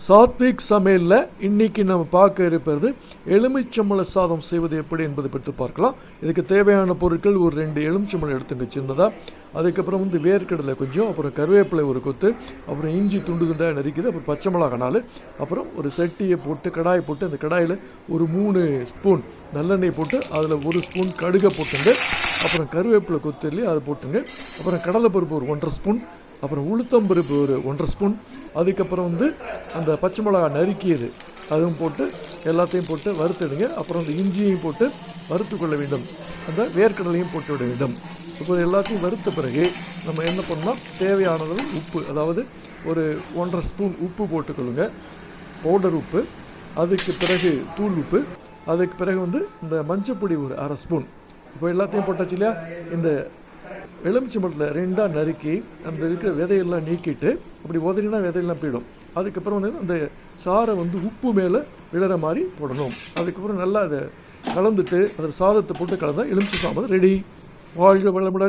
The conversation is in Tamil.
சாத்விக் சமையலில் இன்னைக்கு நம்ம பார்க்க இருப்பது எலுமிச்சம்பழ சாதம் செய்வது எப்படி என்பது பற்றி பார்க்கலாம். இதுக்கு தேவையான பொருட்கள் ஒரு ரெண்டு எலுமிச்சம்பழம் எடுத்துங்க சின்னதாக அதுக்கப்புறம் வந்து வேர்க்கடலை கொஞ்சம் அப்புறம் கருவேப்பிலை ஒரு கொத்து அப்புறம் இஞ்சி துண்டு துண்டாக நறுக்கிது அப்புறம் பச்சை மிளகா நாள் அப்புறம் ஒரு சட்டியை போட்டு கடாயை போட்டு அந்த கடாயில் ஒரு மூணு ஸ்பூன் நல்லெண்ணெய் போட்டு அதில் ஒரு ஸ்பூன் கடுகை போட்டுங்க அப்புறம் கருவேப்பிலை கொத்து இல்லையா அதை போட்டுங்க அப்புறம் கடலைப்பருப்பு ஒரு ஒன்றரை ஸ்பூன் அப்புறம் உளுத்தம்பருப்பு ஒரு ஒன்றரை ஸ்பூன் அதுக்கப்புறம் வந்து அந்த பச்சை மிளகா நறுக்கியது. அதுவும் போட்டு எல்லாத்தையும் போட்டு வறுத்துடுங்க. அப்புறம் அந்த இஞ்சியையும் போட்டு வறுத்து கொள்ள வேண்டும். அந்த வேர்க்கடலையும் போட்டு விட வேண்டும். இப்போ எல்லாத்தையும் வறுத்த பிறகு நம்ம என்ன பண்ணலாம்? தேவையானது உப்பு அதாவது ஒரு ஒன்றரை ஸ்பூன் உப்பு போட்டுக்கொள்ளுங்க. பவுடர் உப்பு அதுக்கு பிறகு தூள் உப்பு அதுக்கு பிறகு வந்து இந்த மஞ்சப்பொடி ஒரு அரை ஸ்பூன். இப்போ எல்லாத்தையும் போட்டாச்சு இல்லையா? இந்த எலுமிச்சம்பழத்தில் ரெண்டாக நறுக்கி அந்த இருக்கிற விதையெல்லாம் நீக்கிட்டு அப்படி உதறினா விதையெல்லாம் போயிடும். அதுக்கப்புறம் வந்து அந்த சாறை வந்து உப்பு மேலே விழுற மாதிரி போடணும். அதுக்கப்புறம் நல்லா அதை கலந்துட்டு அதில் சாதத்தை போட்டு கலந்தால் எலுமிச்சை சாம்பார் ரெடி. வாழ்க வளமுடன்.